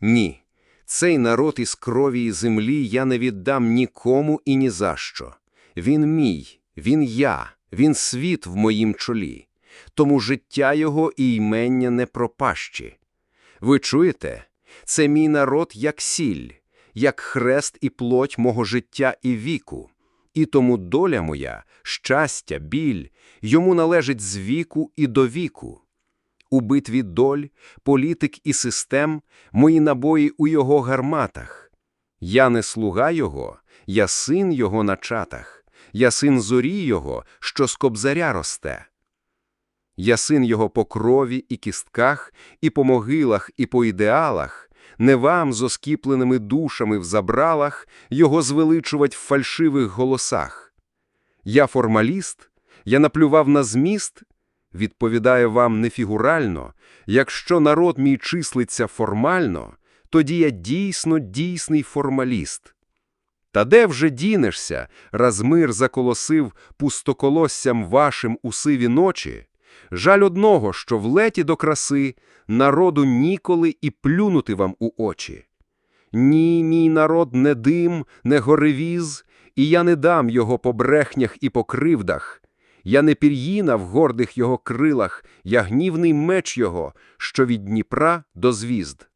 Ні, цей народ із крові і землі я не віддам нікому і ні за що. Він мій, він я, він світ в моїм чолі. Тому життя його і ймення не пропащі. Ви чуєте? Це мій народ як сіль, як хрест і плоть мого життя і віку. І тому доля моя, щастя, біль, йому належить з віку і до віку. У битві доль, політик і систем, мої набої у його гарматах. Я не слуга його, я син його на чатах, я син зорі його, що з кобзаря росте. Я син його по крові і кістках, і по могилах, і по ідеалах, не вам з оскіпленими душами в забралах його звеличувать в фальшивих голосах. Я формаліст, я наплював на зміст, відповідаю вам не фігурально, якщо народ мій числиться формально, тоді я дійсно дійсний формаліст. Та де вже дінешся, раз мир заколосив пустоколоссям вашим у сиві ночі? Жаль одного, що в леті до краси народу ніколи і плюнути вам у очі. Ні, мій народ не дим, не горевіз, і я не дам його по брехнях і по кривдах. Я не пір'їна в гордих його крилах, я гнівний меч його, що від Дніпра до звізд.